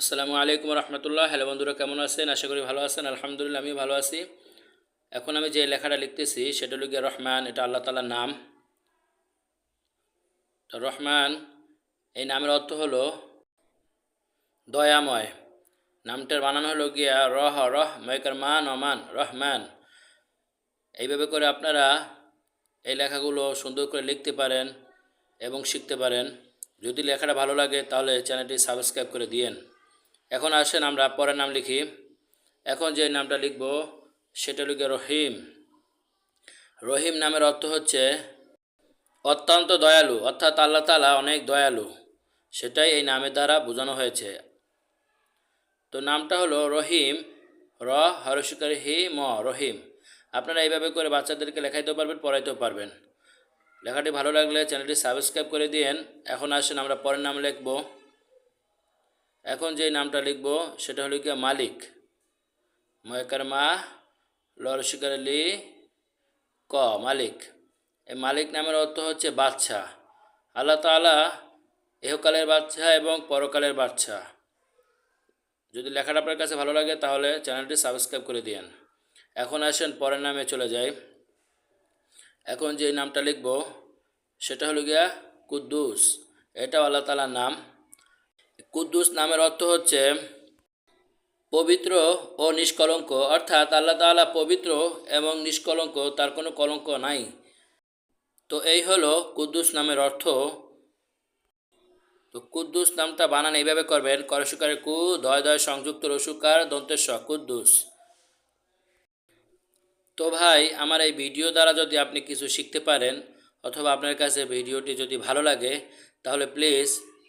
আসসালামু আলাইকুম রহমতুল্লাহ। হ্যালো বন্ধুরা, কেমন আছেন? আশা করি ভালো আছেন। আলহামদুলিল্লাহ আমি ভালো আছি। এখন আমি যে লেখাটা লিখতেছি, সেটা হলো রহমান, এটা আল্লাহ তালার নাম। রহমান, এই নামের অর্থ হলো দয়াময়। নামটার বানানো হলো গিয়া রহ রহ ময়কার মান অমান, রহমান। এইভাবে করে আপনারা এই লেখাগুলো সুন্দর করে লিখতে পারেন এবং শিখতে পারেন। যদি লেখাটা ভালো লাগে, তাহলে চ্যানেলটি সাবস্ক্রাইব করে দিয়েন। এখন আসেন আমরা পরের নাম লিখি। এখন যে নামটা লিখব, সেটা লিখে রহিম। রহিম নামের অর্থ হচ্ছে অত্যন্ত দয়ালু, অর্থাৎ আল্লাহ তালা অনেক দয়ালু। সেটাই এই নামের দ্বারা বোঝানো হয়েছে। তো নামটা হলো রহিম, র হরস্বীকার হি, ম, রহিম। আপনারা এইভাবে করে বাচ্চাদেরকে লেখাইতেও পারবেন, পড়াইতেও পারবেন। লেখাটি ভালো লাগলে চ্যানেলটি সাবস্ক্রাইব করে দিয়েন। এখন আসেন আমরা পরের নাম লিখব। এখন যে নামটা লিখব, সেটা হলো গিয়ে মালিক। ময়কার মা লরশিকার লি, ক, মালিক। এই মালিক নামের অর্থ হচ্ছে বাচ্চা আল্লাহ তালা এহকালের বাচ্চা এবং পরকালের বাচ্চা যদি লেখাটা আপনার কাছে ভালো লাগে, তাহলে চ্যানেলটি সাবস্ক্রাইব করে দিন এখন আসেন, পরের নামে চলে যাই। এখন যে নামটা লিখব, সেটা হলো গিয়া কুদ্দুস। এটাও আল্লাহ তালার নাম। কুদ্দুস নামের অর্থ হচ্ছে পবিত্র ও নিষ্কলঙ্ক, অর্থাৎ আল্লাহ তাআলা পবিত্র এবং নিষ্কলঙ্ক, তার কোনো কলঙ্ক নাই। তো এই হলো কুদ্দুস নামের অর্থ। তো কুদ্দুস নামটা বানান এইভাবে করবেন করসুকারে কু, দয় দয় সংযুক্ত রসুকার দন্তেশ কুদ্দুস। তো ভাই, আমার এই ভিডিও দ্বারা যদি আপনি কিছু শিখতে পারেন, অথবা আপনার কাছে ভিডিওটি যদি ভালো লাগে, তাহলে প্লিজ